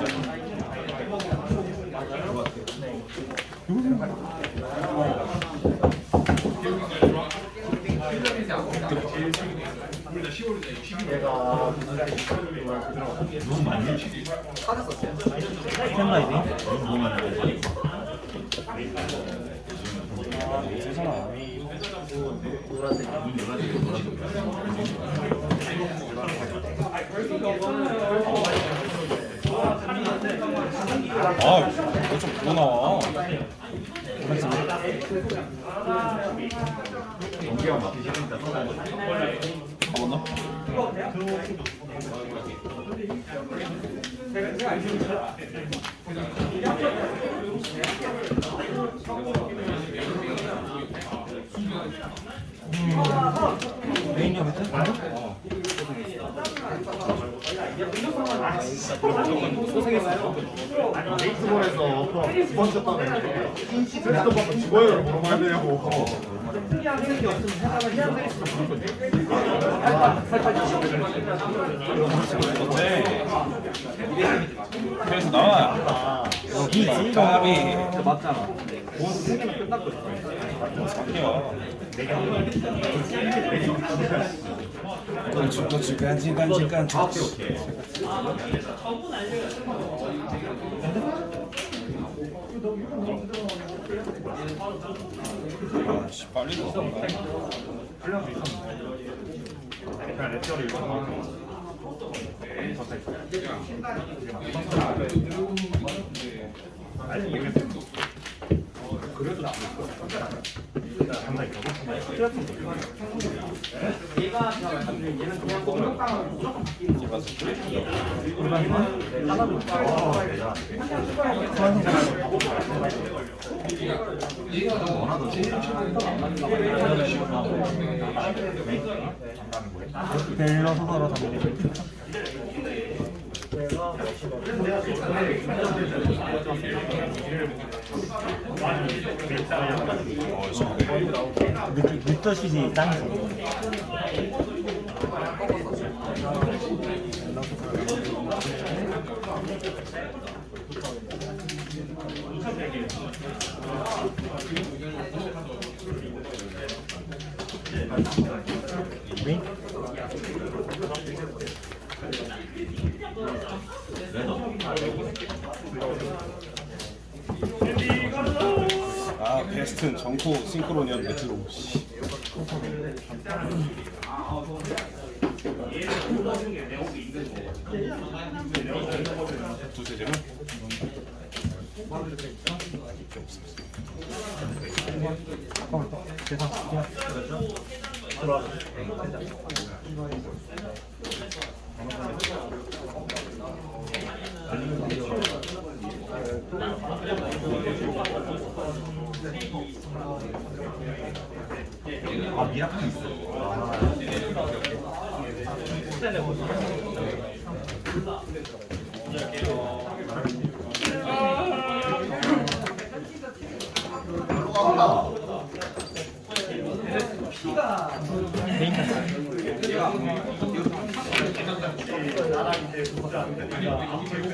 노란색. 아, 너좀 그거 나와. 가봤나? 메인이야 그때? 베이스볼에서 다음에 베스트 죽어요를 물어봐야 되냐고 어때? 그래서 나와. 여기지 까비. 맞잖아 사기야. 건축 건축 간지 간지 간지. 아씨 빨리 들어 얘가 그냥 얘는 그냥 무조건 바뀌는 거. 무조건 바뀌는 거. 담는 어, 저게. 느낌 느떠시지 짱이지 메인? 아 베스트는 정코 메트로. 씨. 두세 제로? 잠깐만 계산 그냥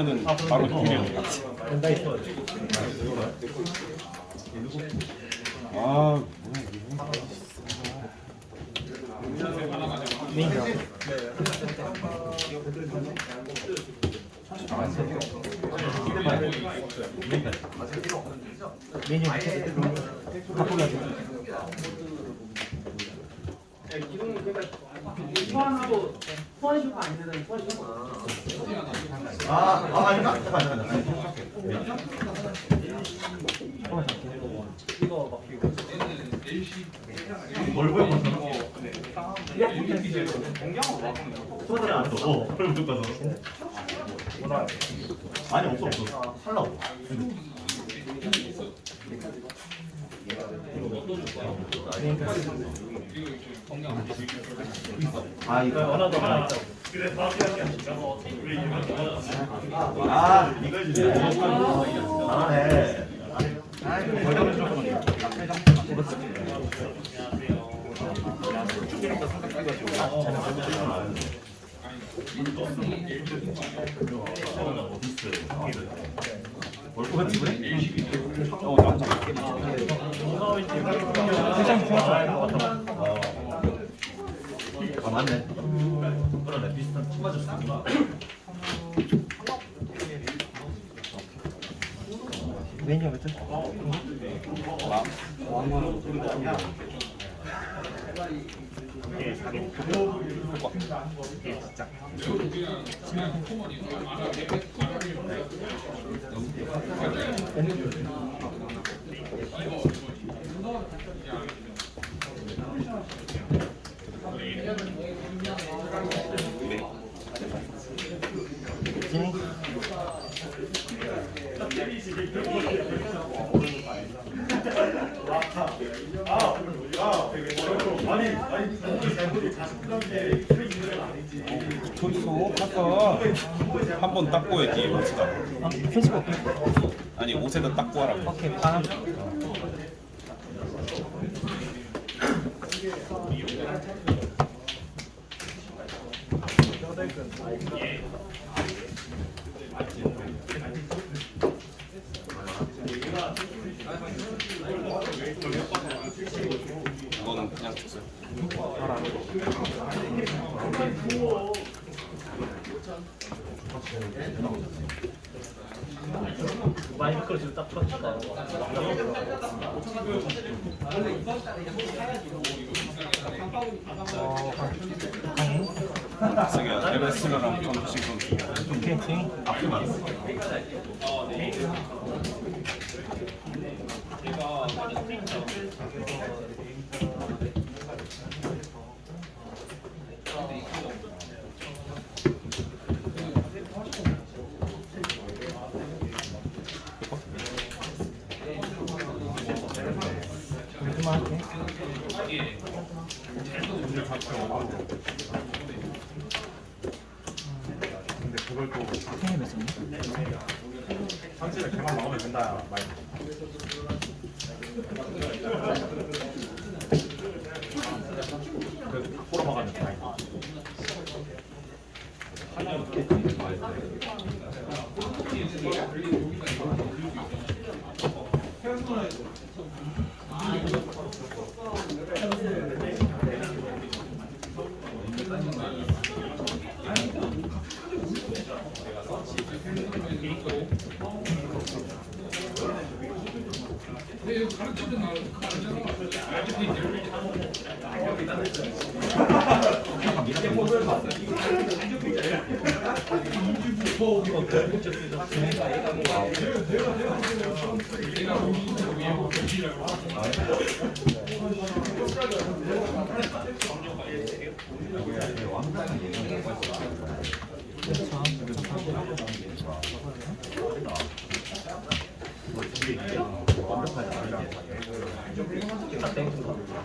쓰면은 바로 있어 아 뭐야 이게 카스 메뉴 바꾸려 소환하고 소환 슈퍼 안 되는 소환 슈퍼. 아, 아. 어. 아니, 없어, 없어. 살라고. 아, 이거 하나 더 하나 있다. 아, 이걸 주네. 잘하네. 어 남자. 세장 좋았어 아, 맞네. 그러네. 비슷한 맞았어. 메뉴 몇 점? 진행 초이소 아까 한 번 닦고 야지 옷에다. 아 없게 아니 옷에다 닦고 하라고. 오케이 아 그냥 주세요. 많이 미끄러지면 딱. 어, 강행 쓰기야. 레베스러랑 전투식 선수. 오케이 진행 앞에 맞았어. 할게 근데 그걸 또 생일 몇 점이야? 상체를 걔만 먹으면 된다. 말. 그 보러 가면 다. 이걸 보여 준다.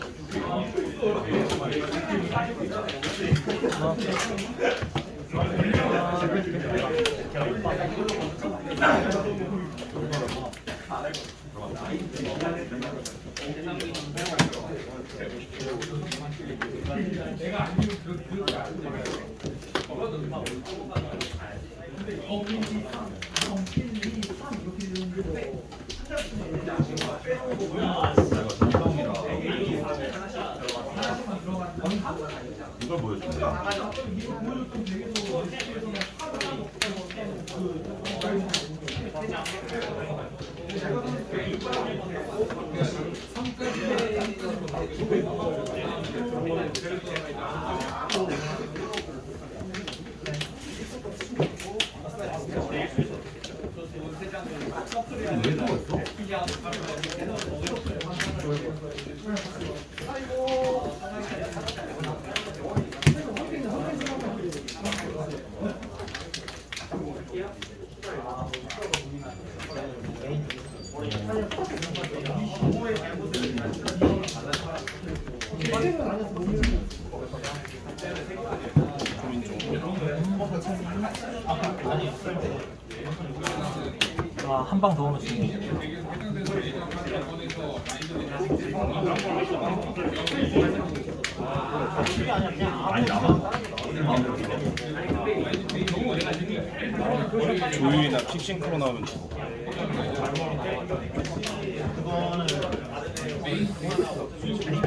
와, 한방 더 오면 죽네. 나만 조율이나 픽싱크로 나오면 죽어. 실점.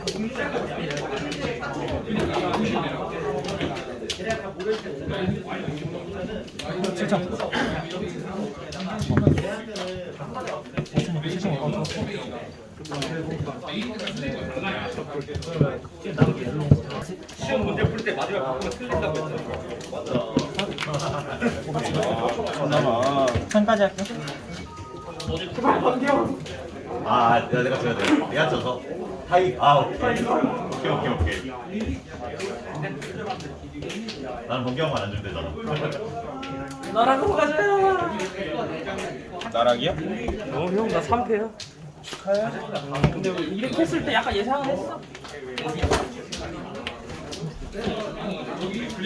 버튼이 실점 어, 좋았어. 시험 문제 풀 때 마지막 바꾸면 틀린다고 했잖아. 천까지 할게. 아 내가 내가 져야 돼 내가 져서 타이 아 오케이 오케이 오케이 오케이 나는 번개형만 안 주면 되잖아 나랑 가자. 나락이야? 어, 형, 나 3패야. 축하해. 근데 뭐 이렇게 했을 때 약간 예상은 했어.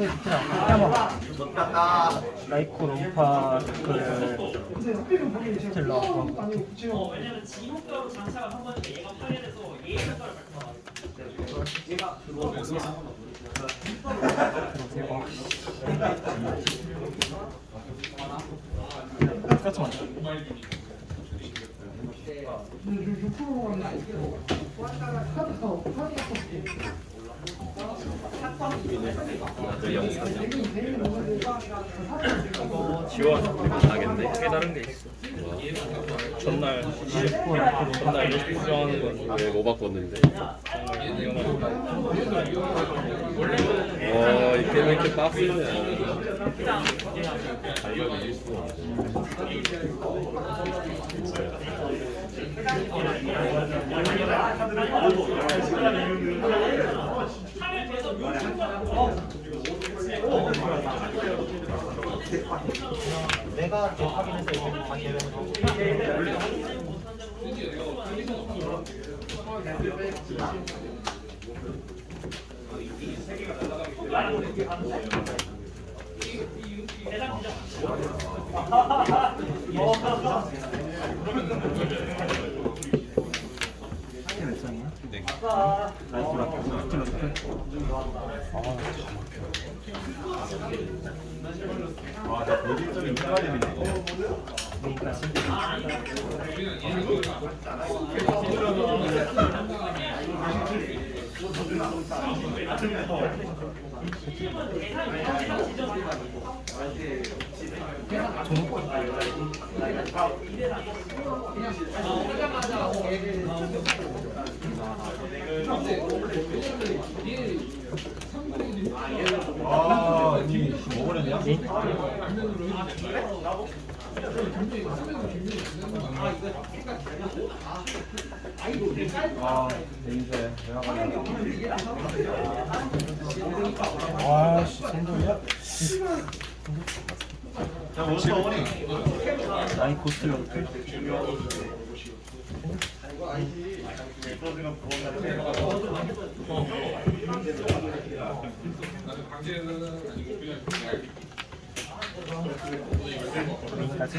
가 되게잖아 퀵 타이밍. 번개형 맞으면 죽기 때문에 좋다 라이코 롬파 그 스텔라. 똑같이 맞죠? 지원 나겠네. 깨달은 게 있어. 전날 전날 연습 수정하는 건왜뭐 바꿨는데? 정말 위험하다. 와, 이 게임 왜 이렇게 관계를 몇 아, 니 먹으려냐? 네? 아 레이저에 내가 가면 와씨 생동이야? 자, 원수 어머니. 나이 고스트 로트 여기까지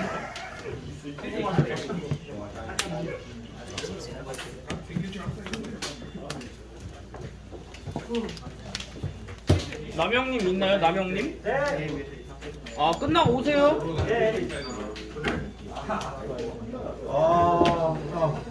남영님 있나요? 남영님? 아 끝나고 오세요. 아, 아.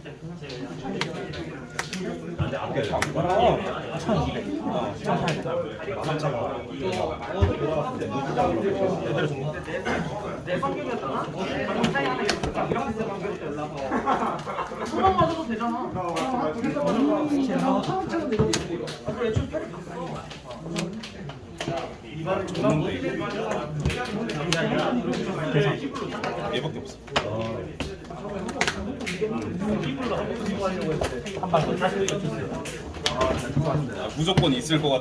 나이 고스트 로트 나이 고스트 로트 진짜 마음 그냥 마음 쓰는 거 레이저 배틀 퇴네 개? 다섯 개 아, 1200 어, 1800 좋은데 이게. 얘밖에 없어. 한방 더. 아, 무조건 있을 것 같아.